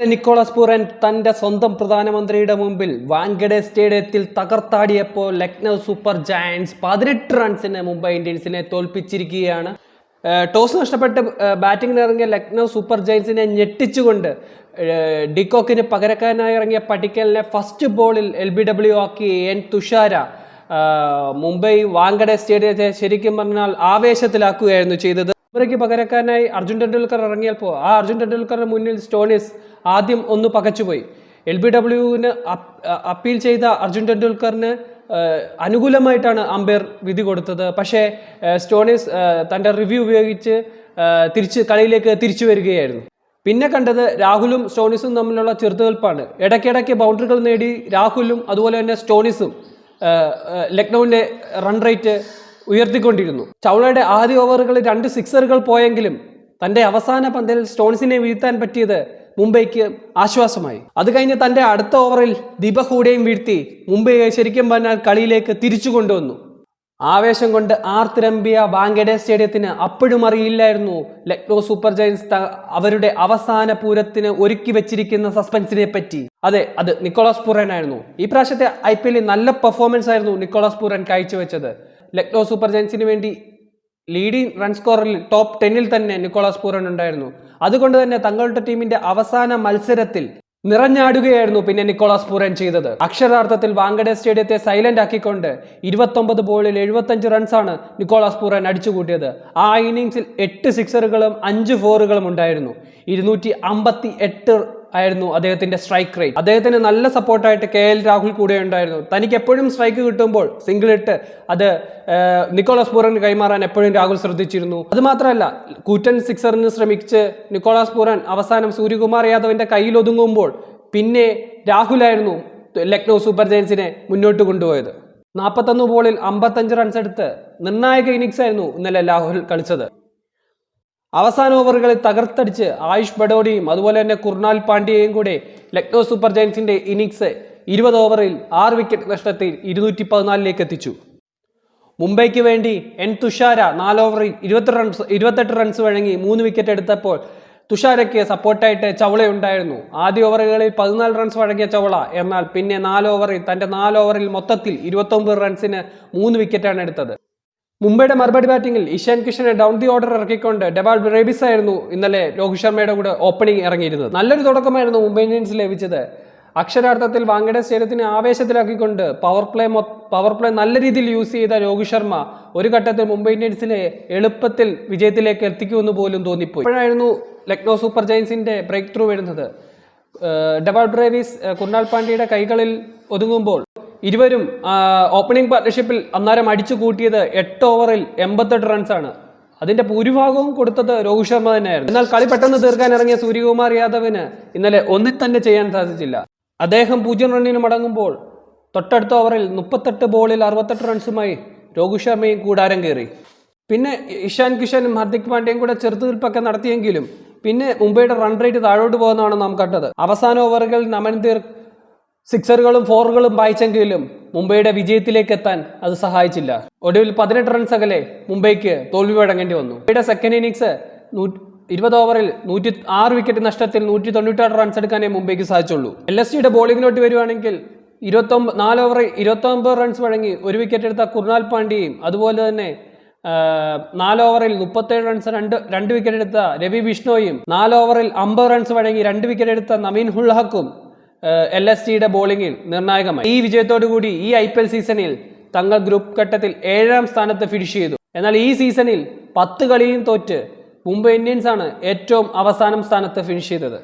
Nicholas Pooran തന്റെ സ്വന്തം പ്രധാനമന്ത്രിയുടെ മുമ്പിൽ വാങ്കഡെ സ്റ്റേഡിയത്തിൽ തകർത്താടിയപ്പോൾ ലക്നൗ സൂപ്പർ ജയൻസ് പതിനെട്ട് റൺസിന് മുംബൈ ഇന്ത്യൻസിനെ തോൽപ്പിച്ചിരിക്കുകയാണ്. ടോസ് നഷ്ടപ്പെട്ട് ബാറ്റിംഗിന് ഇറങ്ങിയ ലക്നൗ സൂപ്പർ ജയൻസിനെ ഞെട്ടിച്ചുകൊണ്ട് ഡിക്കോക്കിന് പകരക്കാരനായി ഇറങ്ങിയ പട്ടിക്കലിനെ ഫസ്റ്റ് ബോളിൽ എൽ ബി ഡബ്ല്യു ആക്കി എൻ തുഷാര മുംബൈ വാങ്കഡെ സ്റ്റേഡിയത്തെ ശരിക്കും പറഞ്ഞാൽ ആവേശത്തിലാക്കുകയായിരുന്നു ചെയ്തത്. ബുംറയ്ക്ക് പകരക്കാരനായി അർജുൻ ടെണ്ടുൽക്കർ ഇറങ്ങിയപ്പോൾ ആ അർജുൻ ടെണ്ടുൽക്കറിന് മുന്നിൽ സ്റ്റോണിസ് ആദ്യം ഒന്ന് പകച്ചുപോയി എൽ ബി ഡബ്ല്യുവിന് അപ്പീൽ ചെയ്ത അർജുൻ ടെണ്ടുൽക്കറിന് അനുകൂലമായിട്ടാണ് അമ്പയർ വിധി കൊടുത്തത്. പക്ഷേ സ്റ്റോണിസ് തന്റെ റിവ്യൂ ഉപയോഗിച്ച് തിരിച്ച് കളിയിലേക്ക് തിരിച്ചു വരികയായിരുന്നു. പിന്നെ കണ്ടത് രാഹുലും സ്റ്റോണിസും തമ്മിലുള്ള ചെറുത്തുനിൽപ്പാണ് ഇടയ്ക്കിടയ്ക്ക് ബൗണ്ടറികൾ നേടി രാഹുലും അതുപോലെ തന്നെ സ്റ്റോണിസും ലക്നൌവിന്റെ റൺ റേറ്റ് ഉയർത്തിക്കൊണ്ടിരുന്നു. ചൗളയുടെ ആദ്യ ഓവറുകളിൽ രണ്ട് സിക്സറുകൾ പോയെങ്കിലും തന്റെ അവസാന പന്തിൽ സ്റ്റോൺസിനെ വീഴ്ത്താൻ പറ്റിയത് മുംബൈക്ക് ആശ്വാസമായി. അത് കഴിഞ്ഞ് തന്റെ അടുത്ത ഓവറിൽ ദീപക് വീഴ്ത്തി മുംബൈയെ ശരിക്കും പറഞ്ഞാൽ കളിയിലേക്ക് തിരിച്ചു കൊണ്ടുവന്നു. ആവേശം കൊണ്ട് ആർത്തിരമ്പിയ വാങ്കഡെ സ്റ്റേഡിയത്തിന് അപ്പോഴും അറിയില്ലായിരുന്നു. ലക്നോ സൂപ്പർ ജയൻസ് അവരുടെ അവസാന പൂരത്തിന് ഒരുക്കി വെച്ചിരിക്കുന്ന സസ്പെൻസിനെ പറ്റി. അതെ അത് നിക്കോളാസ് പൂരനായിരുന്നു ഈ പ്രാവശ്യത്തെ ഐ നല്ല പെർഫോമൻസ് ആയിരുന്നു നിക്കോളാസ് പൂരൻ കാഴ്ചവെച്ചത്. ലക്നോ സൂപ്പർ ജയൻസിന് വേണ്ടി ലീഡിംഗ് റൺ സ്കോറിൽ ടോപ്പ് ടെന്നിൽ തന്നെ നിക്കോളാസ് പൂരൻ ഉണ്ടായിരുന്നു. അതുകൊണ്ട് തന്നെ തങ്ങളുടെ ടീമിന്റെ അവസാന മത്സരത്തിൽ നിറഞ്ഞാടുകയായിരുന്നു പിന്നെ നിക്കോളാസ് പൂരൻ ചെയ്തത്. അക്ഷരാർത്ഥത്തിൽ വാങ്കഡെ സ്റ്റേഡിയത്തെ സൈലന്റ് ആക്കിക്കൊണ്ട് ഇരുപത്തൊമ്പത് ബോളിൽ എഴുപത്തഞ്ച് റൺസാണ് നിക്കോളാസ് പൂരൻ അടിച്ചുകൂട്ടിയത്. ആ ഇന്നിങ്സിൽ എട്ട് സിക്സറുകളും അഞ്ച് ഫോറുകളും ഉണ്ടായിരുന്നു. ഇരുന്നൂറ്റി അമ്പത്തി എട്ട് ആയിരുന്നു അദ്ദേഹത്തിന്റെ സ്ട്രൈക്ക് റേറ്റ് അദ്ദേഹത്തിന് നല്ല സപ്പോർട്ടായിട്ട് കെ എൽ രാഹുൽ കൂടെ ഉണ്ടായിരുന്നു. തനിക്ക് എപ്പോഴും സ്ട്രൈക്ക് കിട്ടുമ്പോൾ സിംഗിൾ ഇട്ട് അത് നിക്കോളാസ് പൂരൻ കൈമാറാൻ എപ്പോഴും രാഹുൽ ശ്രദ്ധിച്ചിരുന്നു. അത് മാത്രമല്ല കൂറ്റൻ സിക്സറിന് ശ്രമിച്ച് നിക്കോളാസ് പൂരൻ അവസാനം സൂര്യകുമാർ യാദവിന്റെ കയ്യിൽ ഒതുങ്ങുമ്പോൾ പിന്നെ രാഹുലായിരുന്നു ലക്നൗ സൂപ്പർ ജയൻസിനെ മുന്നോട്ട് കൊണ്ടുപോയത്. നാൽപ്പത്തൊന്ന് ബോളിൽ അമ്പത്തഞ്ച് റൺസ് എടുത്ത് നിർണായക ഇന്നിങ്സ് ആയിരുന്നു ഇന്നലെ രാഹുൽ കളിച്ചത്. അവസാന ഓവറുകളിൽ തകർത്തടിച്ച് ആയുഷ് ബഡോഡിയും അതുപോലെ തന്നെ കുർണാൽ പാണ്ഡ്യയും കൂടെ ലക്നോ സൂപ്പർ ജയൻസിന്റെ ഇന്നിങ്സ് ഇരുപത് ഓവറിൽ ആറ് വിക്കറ്റ് നഷ്ടത്തിൽ ഇരുന്നൂറ്റി പതിനാലിലേക്ക് എത്തിച്ചു. മുംബൈക്ക് വേണ്ടി എൻ തുഷാര നാല് ഓവറിൽ ഇരുപത്തി റൺസ് ഇരുപത്തെട്ട് റൺസ് വഴങ്ങി മൂന്ന് വിക്കറ്റ് എടുത്തപ്പോൾ തുഷാരയ്ക്ക് സപ്പോർട്ടായിട്ട് ചവള ഉണ്ടായിരുന്നു ആദ്യ ഓവറുകളിൽ പതിനാല് റൺസ് വഴങ്ങിയ ചവള എന്നാൽ പിന്നെ നാല് ഓവറിൽ തന്റെ നാല് ഓവറിൽ മൊത്തത്തിൽ ഇരുപത്തൊമ്പത് റൺസിന് മൂന്ന് വിക്കറ്റാണ് എടുത്തത്. മുംബൈയുടെ മറുപടി ബാറ്റിംഗിൽ ഇഷാൻ കിഷനെ ഡൗൺ ദി ഓർഡർ ഇറക്കിക്കൊണ്ട് ഡെവാൾ ബ്രേബിസ് ആയിരുന്നു ഇന്നലെ രോഹിത് ശർമ്മയുടെ കൂടെ ഓപ്പണിംഗ് ഇറങ്ങിയിരുന്നത്. നല്ലൊരു തുടക്കമായിരുന്നു മുംബൈ ഇന്ത്യൻസ് ലഭിച്ചത്. അക്ഷരാർത്ഥത്തിൽ വാങ്കഡെ സ്റ്റേഡിയത്തിനെ ആവേശത്തിലാക്കിക്കൊണ്ട് പവർ പ്ലേ പവർ പ്ലേ നല്ല രീതിയിൽ യൂസ് ചെയ്ത രോഹിത് ശർമ്മ ഒരു ഘട്ടത്തിൽ മുംബൈ ഇന്ത്യൻസിനെ എളുപ്പത്തിൽ വിജയത്തിലേക്ക് എത്തിക്കുമെന്ന് പോലും തോന്നിപ്പോയി. ഇപ്പോഴായിരുന്നു ലക്നോ സൂപ്പർ ജയൻസിന്റെ ബ്രേക്ക് ത്രൂ വരുന്നത് ഡെവാൾ ബ്രേവിസ് കുർണാൽ പാണ്ഡ്യയുടെ കൈകളിൽ ഒതുങ്ങുമ്പോൾ ഇരുവരും ഓപ്പണിംഗ് പാർട്ണർഷിപ്പിൽ അന്നേരം അടിച്ചു കൂട്ടിയത് എട്ട് ഓവറിൽ എൺപത്തെട്ട് റൺസാണ് അതിന്റെ ഭൂരിഭാഗവും കൊടുത്തത് രോഹിത് ശർമ്മ തന്നെയായിരുന്നു. എന്നാൽ കളി പെട്ടെന്ന് തീർക്കാൻ ഇറങ്ങിയ സൂര്യകുമാർ യാദവിന് ഇന്നലെ ഒന്നിൽ തന്നെ ചെയ്യാൻ സാധിച്ചില്ല. അദ്ദേഹം പൂജ്യം റണ്ണിന് മടങ്ങുമ്പോൾ തൊട്ടടുത്ത ഓവറിൽ മുപ്പത്തെട്ട് ബോളിൽ അറുപത്തെട്ട് റൺസുമായി രോഹിത് ശർമ്മയും കൂടാരം കയറി. പിന്നെ ഇഷാൻ കിഷനും ഹർദിക് പാണ്ഡ്യയും കൂടെ ചെറുത്തുനിൽപ്പൊക്കെ നടത്തിയെങ്കിലും പിന്നെ മുംബൈയുടെ റൺ റേറ്റ് താഴോട്ട് പോകുന്നതാണ് നാം കണ്ടത്. അവസാന ഓവറുകളിൽ നമൻതീർ സിക്സറുകളും ഫോറുകളും വായിച്ചെങ്കിലും മുംബൈയുടെ വിജയത്തിലേക്ക് എത്താൻ അത് സഹായിച്ചില്ല. ഒടുവിൽ പതിനെട്ട് റൺസ് അകലെ മുംബൈക്ക് തോൽവി വഴങ്ങേണ്ടി വന്നു. മുംബൈയുടെ സെക്കൻഡ് ഇന്നിങ്സ് ഇരുപത് ഓവറിൽ നൂറ്റി ആറ് വിക്കറ്റ് നഷ്ടത്തിൽ നൂറ്റി തൊണ്ണൂറ്റാറ് റൺസ് എടുക്കാനേ മുംബൈക്ക് സാധിച്ചുള്ളൂ. എൽ എസ് ജിയുടെ ബോളിങ്ങിലോട്ട് വരുവാണെങ്കിൽ ഇരുപത്തൊമ്പത് നാല് ഓവറിൽ ഇരുപത്തൊമ്പത് റൺസ് വഴങ്ങി ഒരു വിക്കറ്റ് എടുത്ത കുർണാൽ പാണ്ഡ്യയും അതുപോലെ തന്നെ നാല് ഓവറിൽ മുപ്പത്തേഴ് റൺസ് രണ്ട് രണ്ട് വിക്കറ്റ് എടുത്ത രവി ബിഷ്ണോയും നാല് ഓവറിൽ അമ്പത് റൺസ് വഴങ്ങി രണ്ട് വിക്കറ്റ് എടുത്ത നവീൻ ഹുൾഹക്കും എൽ എസ് ജിയുടെ ബോളിംഗിൽ നിർണായകമായി. ഈ വിജയത്തോടു കൂടി ഈ ഐ പി എൽ സീസണിൽ തങ്ങൾ ഗ്രൂപ്പ് ഘട്ടത്തിൽ ഏഴാം സ്ഥാനത്ത് ഫിനിഷ് ചെയ്തു. എന്നാൽ ഈ സീസണിൽ പത്ത് കളിയും തോറ്റ് മുംബൈ ഇന്ത്യൻസ് ആണ് ഏറ്റവും അവസാനം സ്ഥാനത്ത് ഫിനിഷ് ചെയ്തത്.